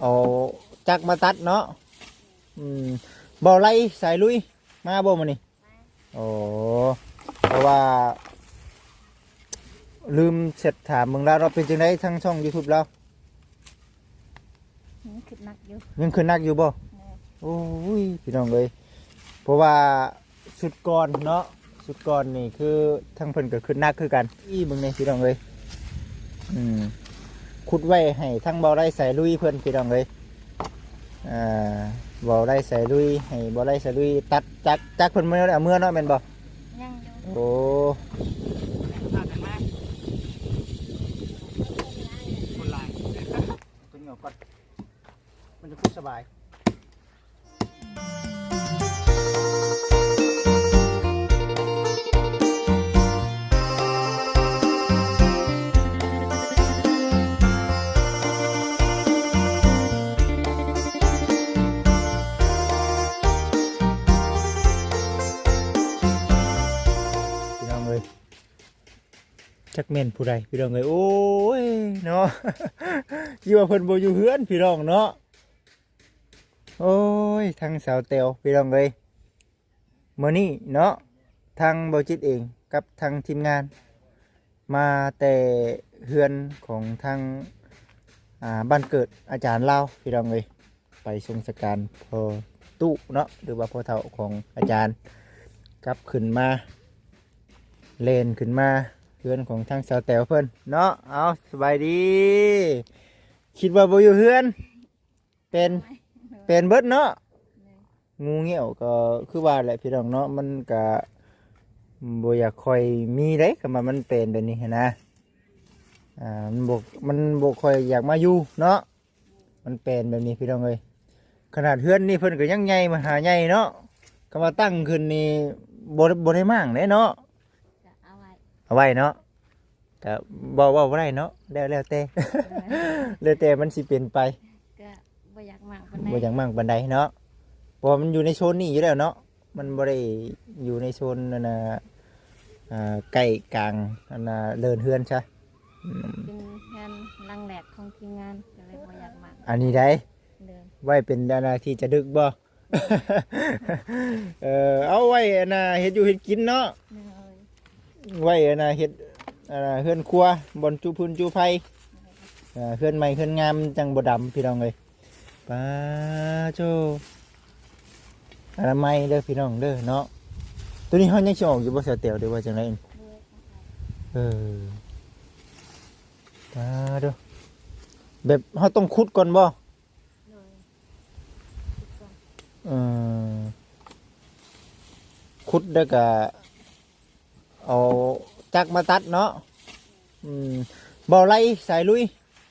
เอาจักรมาตัดเนาะอืมบ่ไล่สายลุย มาบ่มื้อนี้โอ้เพราะว่า ลืมเสร็จถามมึงแล้วเราเป็นจังไดทั้งช่อง YouTube แล้วหืมขึ้นหนักอยู่ยังคืนนักอยู่บ่โอ้ยพี่น้องเอ้ยเพราะว่าชุดก่อนเนาะชุดก่อนนี่คือทั้งเพิ่นก็ขึ้นนักคือกัน อีมึงนี่พี่น้องเอ้ยอืม ขุดไว้ให้ทั้งเบาได้ใส่ลุยเพิ่นพี่น้องเอ้ยอ่าเบาได้ใส่ลุยให้เบาได้ใส่ลุยตัดจักจักเพิ่นเมื่อเอาเมื่อเนาะแม่นบ่ยังอยู่โอ้ตัวนี้ออกก่อนมันจะพูดสบาย จักเม่นผู้ใดพี่น้องเอ้ยโอ้ยเนาะยี่ว่าเพิ่นบ่อยู่เฮือนพี่น้องเนาะโอ้ยทางสาวเตียวพี่น้องเอ้ยมื้อนี้เนาะทางเบาจิตเองกับทางทีมงาน มาแต่เฮือนของทางอ่าบ้านเกิดอาจารย์เลาพี่น้องเอ้ยไปทรงสการพอตู้เนาะหรือว่าพอเฒ่าของอาจารย์กลับขึ้นมาเลนขึ้นมา เพื่อนของทางสาวแต๋วเพื่อนเนาะเอาสบายดี คิดว่าบ่อยู่เพื่อน เป็นเป็นเบิดเนาะงูเงี้ยวก็คือว่าแหละพี่น้องเนาะมันก็บ่อยากคอยมีได้คำว่ามันเป็นแบบนี้นะอ่ามันบ่มันบ่ค่อยอยากมาอยู่เนาะมันเป็นแบบนี้พี่น้องเอ้ยขนาดเพื่อนนี่เพิ่อนก็ยังใหญ่มาหาใหญ่เนาะคำว่าตั้งขึ้นนี่บ่บ่ได้มั่งเด้เนาะ เอาไว้เนาะก็บอกว่าบ่ได้เนาะแล้วแล้วแต่ แล้วแต่มันสิเปลี่ยนไปก็บ่อยากมากปานใดบ่อย่างมากปานใดเนาะเพราะว่ามันอยู่ในโซนนี้อยู่แล้วเนาะมันบ่ได้อยู่ในโซนนั่นน่ะอ่าใกล้กลางอันน่ะเดินเฮือนใช่อืมเป็นงานลังแหลกของทีมงานก็เลยบ่อยากมากอันนี้ได้ เดินไว้เป็นอันน่ะที่จะดึกบ่ เออเอาไว้อันน่ะเฮ็ดอยู่เฮ็ดกินเนาะ เดินเอ้ย ไว้อันน่ะเฮ็ดอันน่ะเฮือนครัวบอนจูพื้นจูไฟเอ่อเพื่อนใหม่เพื่อนงามจังบดำพี่น้องเลยป้าโจอนามัยเด้อพี่น้องเด้อเนาะตัวนี้เขายังจะออกอยู่บ่เสียเตียวเด้อว่าจังไรเองเดินเออป้าเด้อแบบเขาต้องขุดก่อนบ่เดินเออขุดแล้วก็ เอาจักรมาตัดเนาะอืมบ่ไล่สายลุย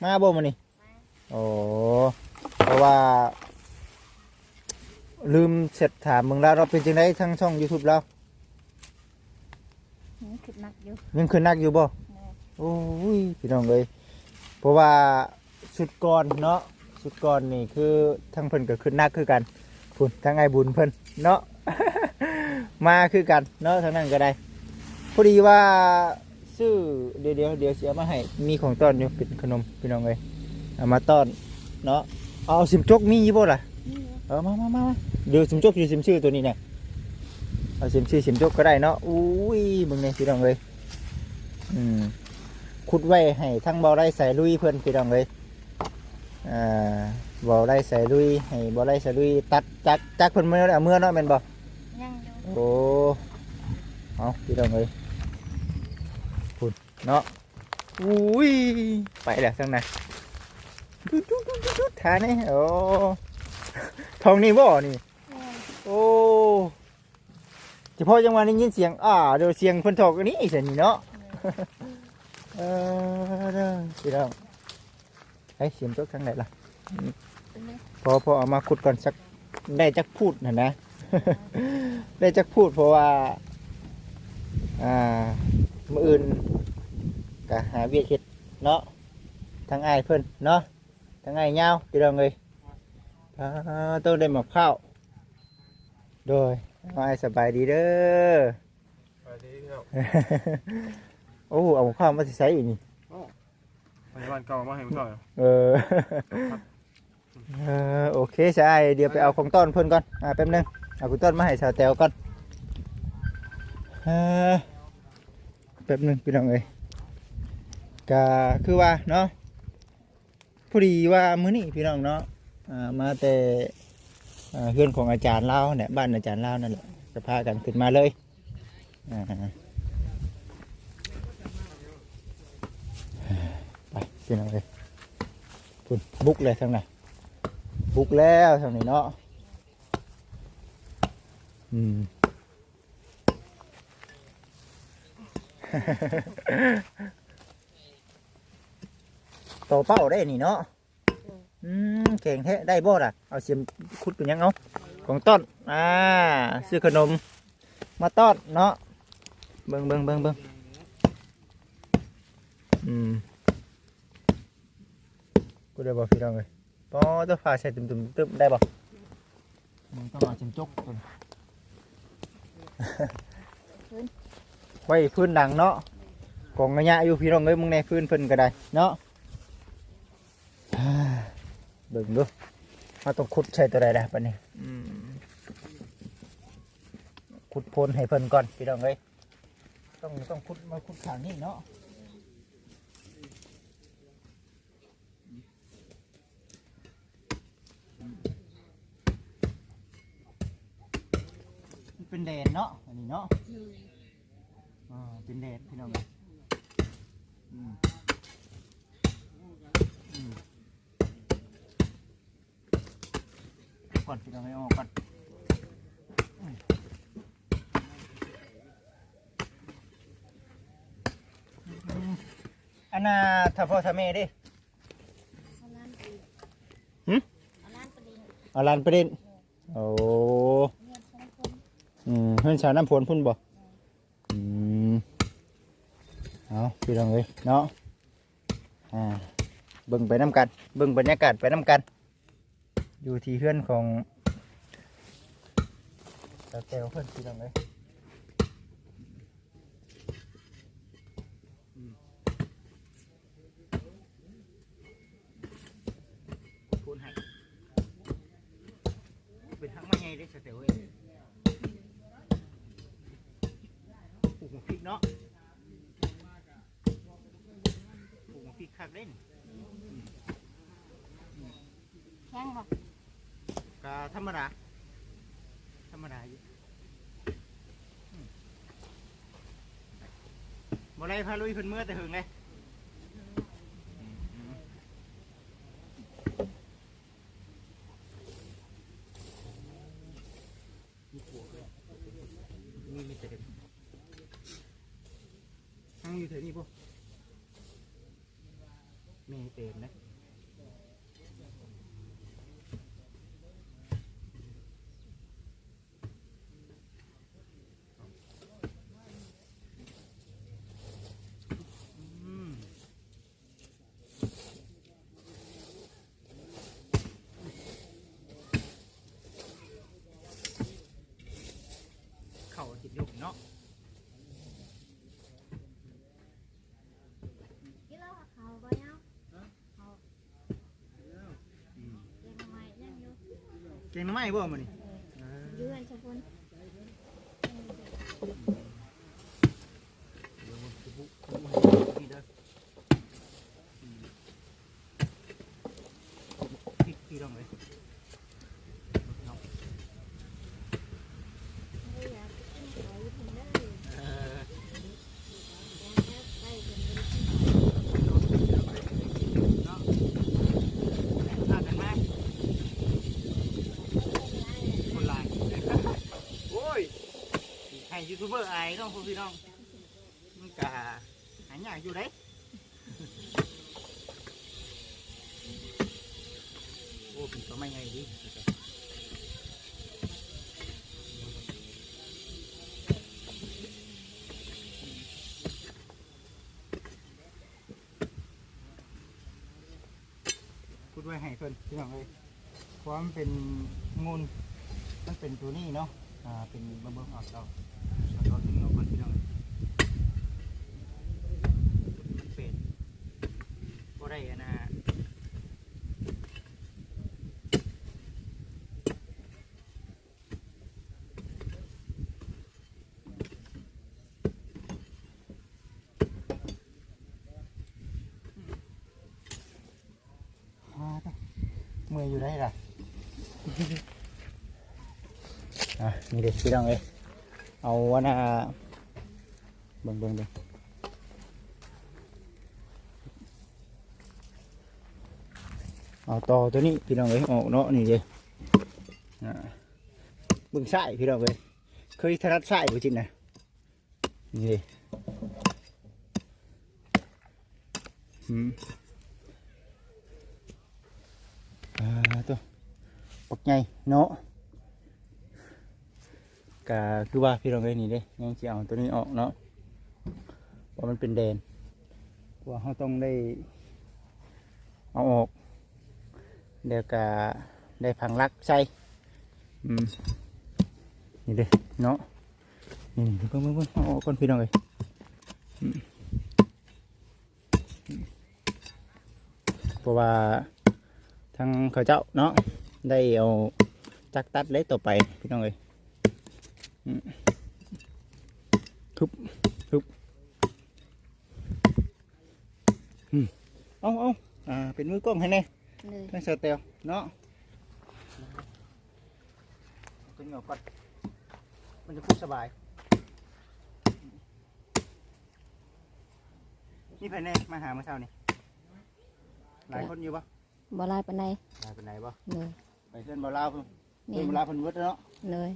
มาบ่มานี่โอ้เพราะว่า ลืมเสร็จถามมึงแล้วเราเป็นจังไดทั้งช่อง YouTube แล้วหืมขึ้นหนักอยู่ยังคืนนักอยู่บ่เดินโอ้ยพี่น้องเลยเพราะว่าชุดก่อนเนาะชุดก่อนนี่คือทั้งเพิ่นก็ขึ้นนักคือกันพุ่นทั้งไอ้บุญเพิ่นเนาะมาคือกันเนาะทั้งนั้นก็ได้ พอดีว่าซื้อเดี๋ยวเดี๋ยวเดี๋ยวเสียมาให้มีของต้อนอยู่เป็นขนมพี่น้องเลยเอามาต้อนเนาะเอาสิมจกมีอยู่บ่ล่ะนี่เออมามามามาเดี๋ยวสิมจกอยู่สิมชื่อตัวนี้เนี่ยเอาสิมชื่อสิมจกก็ได้เนาะอุ้ยมึงเนี่ยพี่น้องเลยอืมขุดไว้ให้ทั้งเบาได้ใส่ลุยเพื่อนพี่น้องเลยอ่าเบาได้ใส่ลุยให้เบาได้ใส่ลุยตัดจักจักเพิ่นเมื่อเอาเมื่อเนาะแม่นบ่ยังอยู่โอ้เอาพี่น้องเลยพุ่น เนาะอุ้ยไปแล้วทั้งนั้นดุดดุดดุดดุดดุดทานี่โอ้ทองนี่บ่นี่ โอ้เฉพาะจังหวะนี้ยินเสียงอ่าเดี๋ยวเสียงคนถอกอันนี้เสียนี่เนาะเออเด้อพี่น้องไอ้เสียงจกทางไหนล่ะพอพอเอามาขุดก่อนสักได้จักพูดนะนะ ได้จักพูดเพราะว่า อ่ามืออื่น ก็หาเวียกเฮ็ดเนาะทั้งอ้ายเพิ่นเนาะทั้งอ้ายยาวพี่น้องเลยอ่าต้องได้หมักข้าวโดยอ้ายสบายดีเด้อสวัสดีครับโอ้เอาหมักข้าวมาสิใช้อีกนี่พยาบาลเก่ามาให้ผมก่อนเออเออโอเคใช่เดี๋ยวไปเอาของต้นเพิ่นก่อนอ่าแป๊บนึงเอาคุณต้นมาให้สาวแตวก่อนเออแป๊บนึงพี่น้องเอ้ย ก็คือว่าเนาะพอดีว่ามื้อนี้พี่น้องเนาะอ่ามาแต่อ่าเพื่อนของอาจารย์เล่าเนี่ยบ้านอาจารย์เล่านั่นแหละจะพากันขึ้นมาเลยอ่าไปพี่น้องเอ้ยพุ่นบุกเลยทั้งนั้นบุกแล้วทางนี้เนาะอืม โตเป้าได้นี่เนาะอืมเก่งแท้ได้บ่ล่ะเอาเสียมขุดเป็นหยังเอาของต้นอ่าซื้อขนม มาต้อนเนาะเบิ่งเบิ่งเบิ่งเบิ่งอืมกูได้บอกพี่น้องเลยปอตัวพาใส่ตุ่มตุ่มตึมได้ป่ะมึงต้องเอาจิ้มจุกตัวนี้ไว้พื้นดังเนาะกองกระยะอยู่พี่น้องเอ้ยมึงในพื้นเพิ่นก็ได้เนาะอ่า เบิ่งดูมาต้องขุดใส่ตัวใดได้ปะเนี่ขุดโพนให้เพิ่นก่อนพี่น้องเอ้ยต้องต้องขุดมาขุดขางนี่เนาะเป็นแดนเนาะอันนี้เนาะอ่าเป็นแดนพี่น้องเอ้ยอืมอืม ก่อนพี่น้องให้ออกก่อนอืมอืมอันน่ะถ้าพ่อถ้าแม่เดิเอาล้านปีหึเอาล้านปีเอาลานประเด็นโอ้เงียบสองคนอืมเฮือนชาวน้ำพวนพุ่นบ่อืมเอาพี่น้องเอ้ยเนาะอ่าเบิ่งไปน้ำกันเบิ่งบรรยากาศไปน้ำกัน อยู่ที่เฮือนของตาเตวเพื่อนพี่น้องเลยอืมพูนให้เป็นทั้งมาใหญ่ได้สเตวเอ้ย ปลูกหมกพริกเนาะปลูกหมกพริกคักเล่น แข้งบ่ กะธรร มดา ธรรมดาอยู่อืมบ่ได้พาลุยเพิ่นเมื่อแต่หึงเลยมีปวกเลยมีมีแต่เด็กทั้งอยู่แถวนี้พวกมีเต็มนะ อืมเข้าจิตยุกเนาะ กินแล้วเขาบ่เอาเขา อืม เลี้ยงไว้ยังอยู่ เก่งหน้ำไม้บ่มันนี่อยู่กันสองคนเดี๋ยวมันจะบุกบุกให้พี่เด้ออืมพี่พี่ลองเลยเนาะ ไม่อยากกินเขาอยู่คนเด้อ เออ อยากไปคนเดียว เนาะพากันไหมคนหลายโอ้ยให้ยู ทูบเบอร์ไอายเน้องพี่น้องมันกะหายากอยู่เด้โอ้เป็นตัวไม่ไงดิพูดไว้ให้เพิ่นพี่น้องเลยความนเป็นงูนมันเป็นตัวนี้เนาะ อ่า เป็นบะเบิ้งออกเราเราตอนนี้เราเพิ่นพี่น้องเลยมันเป็นบ่ได้อะนะ เมื่อยอยู่ได้ล่ะอะนี่เด็กพี่น้องเอ้ยเอาวันน่ะเบิ่งเบิ่งเบิ่งเอาต่อตัวนี้พี่น้องเอ้ยออกเนาะนี่เด้อ่าเบิ่งใส่พี่น้องเอ้ยเคยถนัดใส่บ่จินนะนี่เด้อืมอ่าตัว ปักใหญ่เนาะก็คือว่าพี่น้องเอ้ยนี่เด้ยังสิเอาตัวนี้ออกเนาะเพราะมันเป็นแดนเพราะว่าเราต้องได้เอาออกเดี๋ยวก็ได้พังลักใส่อืมนี่เด้เนาะนี่นี่เพิ่งเพิ่งเพิ่งเอาออกก่อนพี่น้องเอ้ยอืมเพราะว่าทางเขาเจ้าเนาะ ได้เอาจักตัดเล็กต่อไปพี่น้องเอ้ยทุบทุบอืมเอาเอาอ่าเป็นมือกล้องให้แน่เลยไม่เสเตลเนาะเอาตัวนี้ออกก่อนมันจะพูดสบาย นี่ภายในมาหาเมื่อเช้านี่หลายคนอยู่ปะบ่ลายปานใดหลายเป็นไหนปะเลย ไปเพื่อนบ่าวลาวเพิ่นเนี่เพื่อนบ่าวลาวเพิ่นเวิร์ดเนาะเลย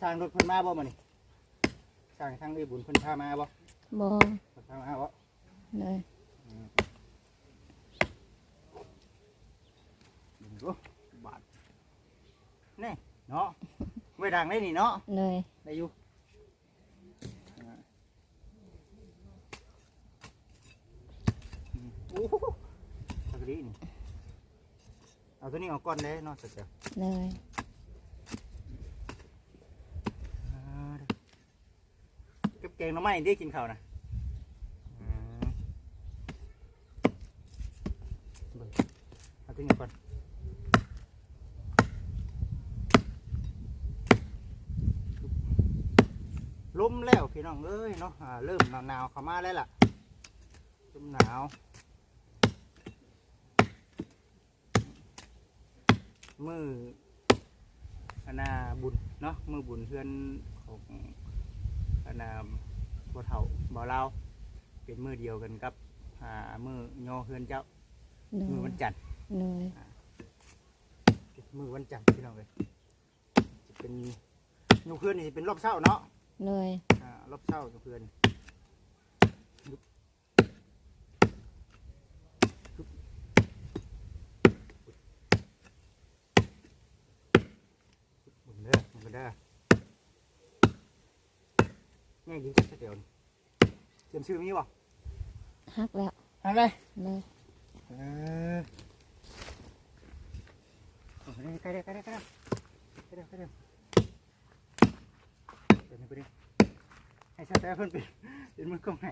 สร้างรถเพิ่นมาบ่มานี่สร้างทางได้บุญเพิ่นพามาบ่บ่เพิ่นพามาบ่เลยดูบาทนี่เนาะไว้ดังได้นี่เนาะเลยได้อยู่อ่าอืมโอ้โหสักดีนี่ เอาตัวนี้ออกก่อนเลยเนาะสักเดียวเลยอ่าเก็บแกงหน้ำไม้ที่กินข้าวนะอืมเบิ่งเอาตัวนี้ก่อนลมแล้วพี่น้องเอ้ยเนาะอ่าเริ่มหนาวๆเข้ามาแล้วล่ะเริ่มหนาว มืออนาบุญเนาะมือบุญเพื่อนของอนาบ่เฒ่าบ่เล่าวเป็นมือเดียวกันกับอ่ามือย่อเพื่อนเจ้าเลยมือวันจันทร์เลยมือวันจันทร์พี่น้องเลยจะเป็นยูเพื่อนนี่สิเป็นรอบเช้าเนาะเลยอ่ารอบเช้ากับเพื่อนยุบยุบหมุนเด้อหมุนเด้อ ง่ายดีจักเดียวนี่เตรียมชื่อมีบ่ฮักแล้วอะไรเลยเออโอ้ยใกล้เด้อใกล้เด้อใกล้เด้อใกล้เด้อใกล้เด้อเดี๋ยวนี้ไปดิให้ชาแต่เพิ่นเป็นเป็นมือกล้องให้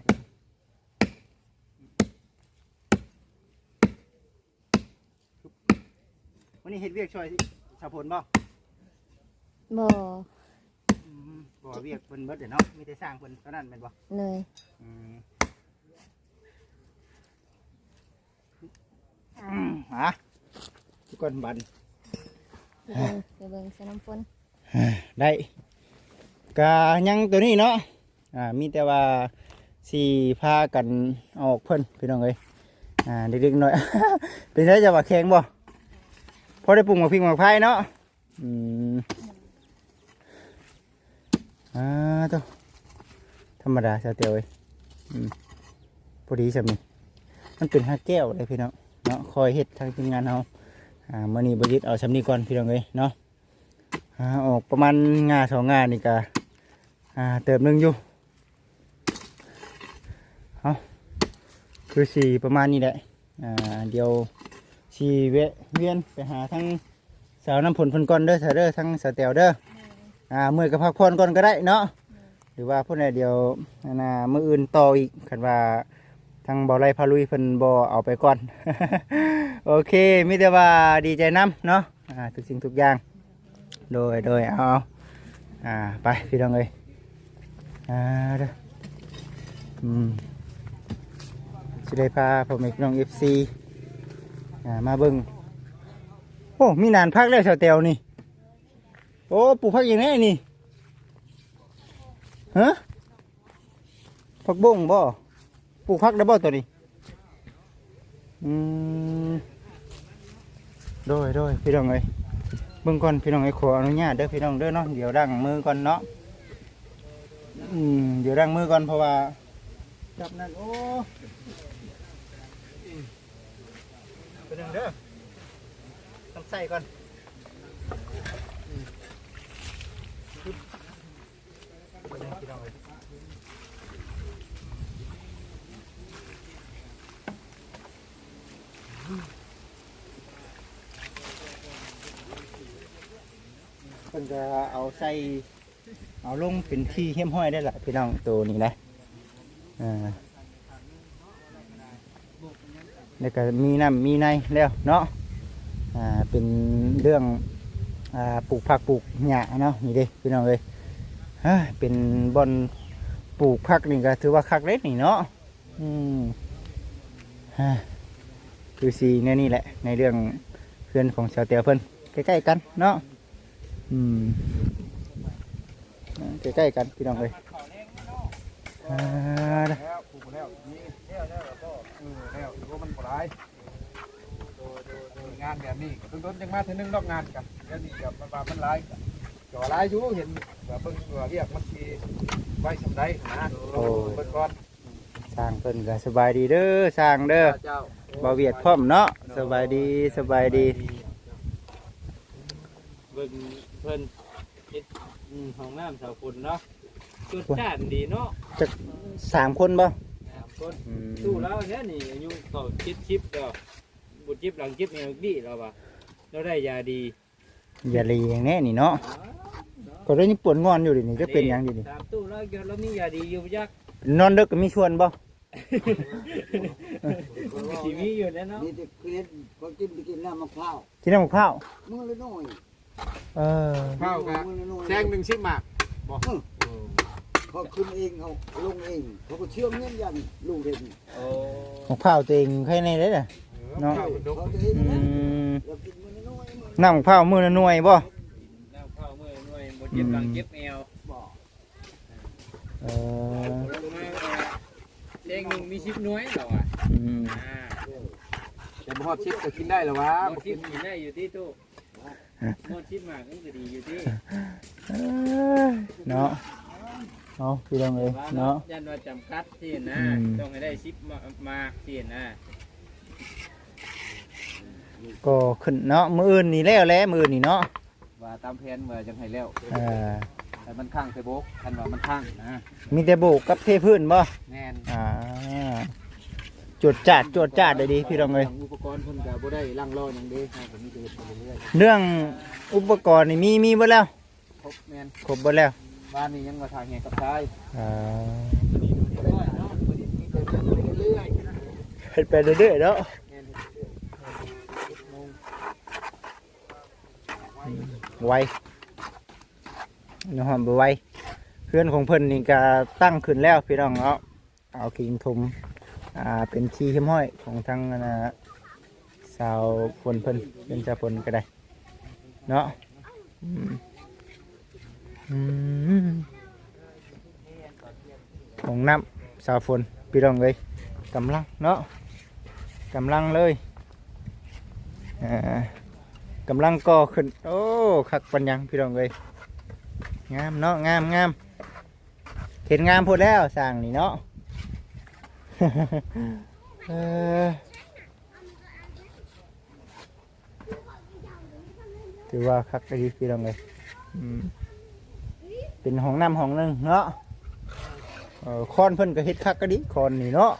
วันนี้เฮ็ดเวียกช่วยชาวพลบ่บ่อื มบ่เวียกเพิ่นเบิดเดี๋ยวเนาะมีแต่สร้างเพิ่นเท่านั้นแม่นบ่เลย อืมอืมฮะทุกคนบัน ไปเบิ่งไปเบิ่งใส่น้ำฝนได้กายังตัวนี้เนาะอ่ามีแต่ว่าสีพากันเอาออกเพิ่นพี่น้องเอ้ยอ่าเด็กๆหน่อย เป็นไงจะว่าแข็งบ่พอได้ปรุงหมาพริกหมาพายเนาะอืม อ่าตัวธรรมดาสเตียวเอ้ยอืมพอดีสำนี่มันเป็นห้าแก้วเลยพี่น้องเนาะคอยเฮ็ดทางทีมงานเราอ่ามื่อนี้บริษเอาสำนีก่อนพี่น้องเอ้ยเนาะอ่าออกประมาณงาสองงานนี่ก็อ่าเติมนึงอยู่เอาคือสี่ประมาณนี้แหละอ่าเดี๋ยวสี่เวะเวียนไปหาทั้งสาวน้ำผลพนก่อนเด้อสาวเด้อทั้งสาวเตียวเด้อ อ่ามือกับพักผ่อนก่อนก็ได้เนาะหรือว่าพวกนี้เดี๋ยวอันน่ะมืออื่นต่ออีกคันว่าทางบ่อไรพาลุยเพิ่นบ่เอาไปก่อน โอเคมิแต่ว่าดีใจน้ำเนาะอ่าทุกสิ่งทุกอย่าง โดยโดยเอาอ่าไปพี่น้องเอ้ยอ่าเด้ออืมจะได้พาพ่อแม่พี่น้องเอฟซีอ่ามาเบิ่งโอ้มีนานพักแล้วชาวเตียวนี่ โอ้ปลูกพักอย่างนี้นี่ฮะผักบุ้งบ่ปลูกพักได้บ่ตัวนี้อืมโดยโดยพี่น้องเอ้ยเบิ่งก่อนพี่น้องเอ้ยขออนุญาตเด้อพี่น้องเด้อเนาะเดี๋ยวดังมือก่อนเนาะอืมเดี๋ยวดังมือก่อนเพราะว่าจับนั่นโอ้ไปเด้อเด้อต้องใส่ก่อน เพิ่นจะเอาใส่เอาลงเป็นที่เฮี้ยมห้อยได้ละพี่น้องตัวนี้นะอ่าแล้วก็มีน้ำมีในแล้วเนาะอ่าเป็นเรื่องอ่าปลูกผักปลูกหญ้าเนาะนี่เด้พี่น้องเอ้ย เป็นบอนปลูกผักนี่ก็ถือว่าคักเล็กนี่เนาะอืมฮะคือสีเนี่ยนี่แหละ ในเรื่องเพื่อนของชาวเตียวเพิ่นใกล้ๆกันเนาะอืมใกล้ๆกันพี่น้องเลยอ่าเด้แล้วปลูกแล้วแล้วแล้วแล้วก็เออแล้วถือว่ามันปลายงานแบบนี้ก็ต้นๆจังมาเท่านึงดอกงานกันแล้วนี่กับมันว่ามันหลายกัน ก็หลายอยู่เห็นว่าเบิ่งว่าเรียกมันสิไว้สำได้นะเบิ่งก่อนสร้างเพิ่นก็สบายดีเด้อสร้างเด้อเจ้าบ่เวียดพร้อมเนาะสบายดีสบายดีเบิ่งเพิ่นเฮ็ดอืมห้องน้ำสาวคนเนาะจุดจ้านดีเนาะสามคนบ่คนอืมสู้แล้วเนี่ยนี่อายุเขาคิดชิปก็บุจิบหลังจิบเนี่ยดีเราปะเราได้ยาดีอ ย่าลีอย่างแน่นี่เนาะก็ได้นี่ปวดงอนอยู่ดินี่จะเป็นหยังดินี่ตามตู้แล้วเกิดเรามียาดีอยู่ยักนอนดึกก็มีชวนบ่ทีวีอยู่แล้วเนาะนี่จะเกลียนเขากินไปกินน้ำมะพร้าวกินน้ำกับข้าวมือละน้อยเออข้าวกับมือละน้อยแซงหนึ่งชิบหมากเขาขึ้นเองเขาลงเองเขาก็เชื่อมเงี้ยยันลูกเด่นโอ้ของข้าวตัวเองใครในได้น่ะเนาะข้าวดกเขาจะเห็นอืนะ มเรากินมือละน้อยมือน้ำกับข้าวมื้อละหน่วยบ่น้ำเข้ามือหน่วยบุจิบหลังจิบแอวบอกเออลงมาเด้งหนึ่งมีชิปหน่วยเหรอวะอืมอ่าแต่บ่ฮอดชิปก็กินได้แล้ววะหมดชิปกินได้อยู่ที่ตู้หมดชิปมากนี่ก็ดีอยู่ที่เอ้ยเนาะเอาพี่น้องเอ้ยเนาะยันว่าจำกัดที่นะอืมต้องให้ได้ชิปมามาที่นะ ก็ขึ้นเนาะมืออื่นนี่แล้วแหล้วมืออื่นนี่เนาะว่าตามแผนว่าจังไห้แล้วอ่าแต่มันข้างใส่โบกคันว่ามันข้างนะมีแต่โบกกับเทพื้นบ่แน่นอ่าจวดจาดจวดจาดเลยดีพี่น้องเลยอุปกรณ์เพิ่นก็บ่ได้ล่างล้อหยังเด้ผมมีแต่เฮ็ดไปเรื่อยเรื่องอุปกรณ์นี่มีมีเบ่แล้วๆครบแม่นครบเบ่แล้วบ้านนี้ยังมาทางแห่กับชายอ่าเนาะบ่ได้มีแต่เรื่อยเรื่อยเฮ็ดไปเรื่อยๆเนาะ ๆแม่นไวเนาะบ่ไวเพื่อนของเพิ่นนี่ก็ตั้งขึ้นแล้วพี่น้องเนาะเอากิ่งทุมอ่าเป็นที่หิ้มห้อยของทางนะสาวฝนเพิ่นเป็นชาวฝนก็ได้เนาะอืมอืมของน้ำสาวฝนพี่น้องเลยกำลังเนาะกำลังเลยอ่ากำลังก่อขึ้นโอ้ คักปัญญังพี่น้องเลยงามเนาะงามงามเห็นงามพูดแล้วสั่งนี่เนาะถือว่าคักดีพี่น้องเลยเป็นห้องน้ำห้องหนึ่งเนาะคอนเพิ่นก็เฮ็ดคักก็ดีคอนนี่เนาะ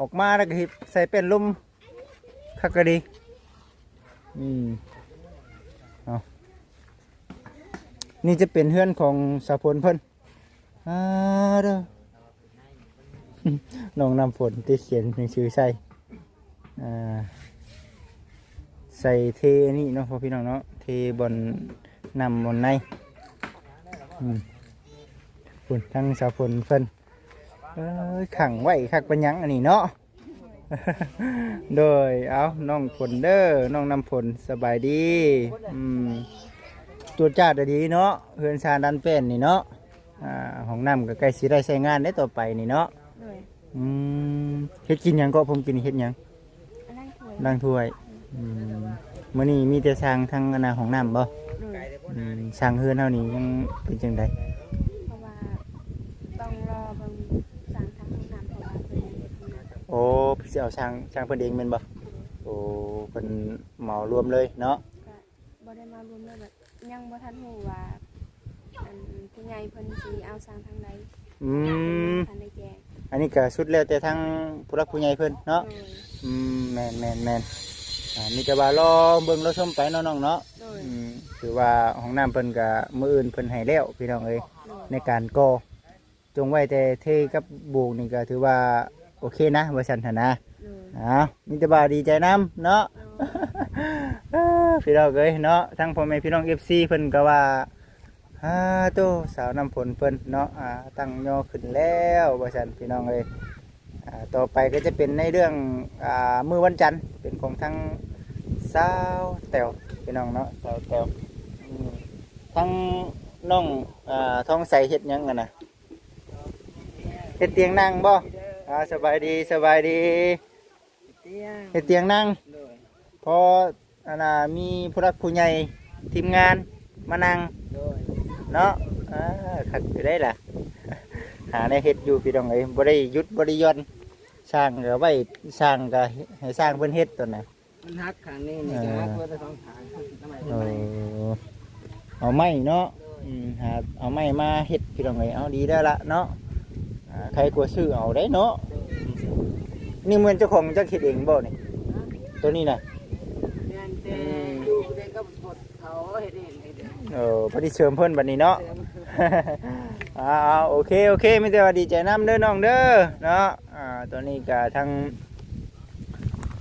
ออกมาแล้วก็เฮ็ดใส่เป็นลมคักก็ดีอืมเอา นี่จะเป็นเฮือนของสาวพลเพิ่นอ่าเด้อน้องนำฝนที่เขียนหนังสือใส่อ่าใส่เทนี่เนาะพ่อพี่น้องเนาะเทบนนำบนในฝนทั้งสาวฝนเพิ่นขังไว้คักปัญญังอันนี้เนาะโดยเอาน้องฝนเด้อน้องนำฝนสบายดี อืม ตัวจ้าดดีเนาะเฮือนชาดันเป็นนี่เนาะอ่าห้องน้ำก็ใกล้สิได้ใช้งานได้ต่อไปนี่เนาะเลยอืมเฮ็ดกินหยังก็ผมกินเฮ็ดหยังอันนั้นถวยล้างถ้วยอืมมื้อนี้มีแต่สร้างทางอนาห้องน้ำบ่เลยอืมสร้างเฮือนเฮานี่ยังเป็นจังไดเพราะว่าต้องรอเบางสั่งทางห้องน้ำเพราะว่าเป็นเด็กห้องน้ำโอ้สิเอาสร้างสร้างเพิ่นเองแม่นบ่โอ้เพิ่นเหมารวมเลยเนาะก็บ่ได้มารวมเลยแบบ ยังบ่ทันฮู้ว่าอันผู้ใหญ่เพิ่นสิเอาสั่งทางใดอืมทันได้แจ้งอันนี้ก็สุดแล้วแต่ทางผู้รักผู้ใหญ่เพิ่นเนาะโดยอืมแม่นแม่นแม่นอ่ามีแต่ว่ารอเบิ่งรอชมไปเนาะน้องเนาะโดยอืมคือว่าห้องน้ำเพิ่นก็มื้ออื่นเพิ่นให้แล้วพี่น้องเอ้ย โดยในการก่อจงไว้แต่เทกับโบกนี่ก็ถือว่าโอเคนะว่าซั่นหั่นนะโดยอ้าวมีแต่บ่าดีใจนํเนาะเอ้อ พี่น้องเอ้ยเนาะทั้งพ่อแม่พี่น้อง FC เพิ่นก็ว่าฮ่าโตสาวน้ำฝนเพิ่นเนาะอ่าตั้งยอขึ้นแล้วว่าซั่นพี่น้องเอ้ยอ่าต่อไปก็จะเป็นในเรื่องอ่ามือวันจันทร์เป็นของทั้งสาวแตวพี่น้องเนาะสาวแตวอืมทั้งน้องอ่าท้องใสเฮ็ดหยังกันนะเฮ็ดเตียงนั่งบ่อ่าสบายดีสบายดีเตี้ยเฮ็ดเตียงนั่ง เลยพอ อันน่ะมีผู้รักผู้ใหญ่ทีมงานมานั่งเลยเนาะอ่าขัดไปได้ล่ะ หาในเฮ็ดอยู่พี่น้องเอ้ยบ่ได้หยุดบ่ได้หย่อนสร้างก็ไว้สร้างก็ให้สร้างเพิ่นเฮ็ดตัวน่ะมันฮักข้างนี้นี่ก็ฮักเพื่อนสองทางทำไมเออเอาไม้เนาะอืมหาเอาไม้มาเฮ็ดพี่น้องเอ้ยเอาดีได้อละเนาะอ่าใครกลัวซื้อเอาได้เนาะนี่เหมือนเจ้าของจักเฮ็ดเองบ่นี่ตัวนี้น่ะ เรียนเต้อยู่เด็กก็บด เขาเห็นเองเห็นเองเออพอดีเสริมเพิ่นบัดนี้เนาะ อ่าเอาโอเคโอเคไม่แต่ว่าดีใจน้ำเด้อน้องเด้อเนาะอ่าตัวนี้ก็ทั้ง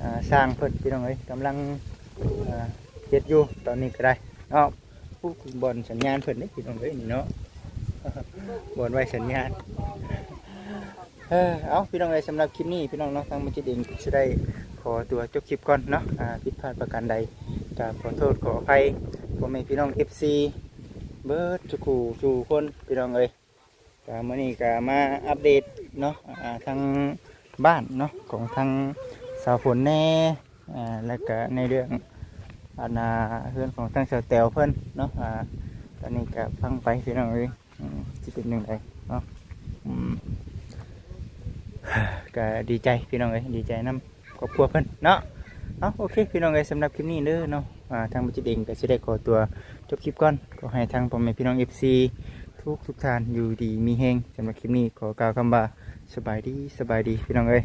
อ่าสร้างเพิ่นพี่น้องเอ้ยกำลังอ่าเฮ็ดอยู่ตอนนี้ก็ได้เนาะผู้บอลสัญญาณเพิ่นนี่พี่น้องเอ้ยนี่เนาะ บอลไว้สัญญาณ เออเอาพี่น้องเอ้ยสำหรับคลิปนี้พี่น้องเนาะทางมันจะเองจะได้ขอตัวจบคลิปก่อนเนาะอ่าผิดพลาดประการใดก็ขอโทษขออภัย พ่อแม่พี่น้อง FC เบิร์ดจุกูจูคนพี่น้องเอ้ยก็มื่อนี้ก็มาอัปเดตเนาะทางบ้านเนาะของทางสาวฝนแน่แล้วก็ในเรื่องอาณาเพื่อนของทางสาวแตวเพิ่นเนาะอ่าตอนนี้ก็ฟังไปพี่น้องเอ้ยอืมสิเป็นหนึ่งไดเนาะก็ดีใจพี่น้องเอ้ยดีใจน้ำครอบครัวเพิ่นเนาะเอาโอเคพี่น้องเอ้ยสำหรับคลิปนี้เด้อเนาะ ทางบัจิตเองก็จะได้ขอตัวจบคลิปก่อนก็ให้ทางพ่อแม่พี่น้อง FC ทุกทุกท่านอยู่ดีมีแฮงสำหรับคลิปนี้ขอกล่าวคำว่าสบายดีสบายดีพี่น้องเอ้ย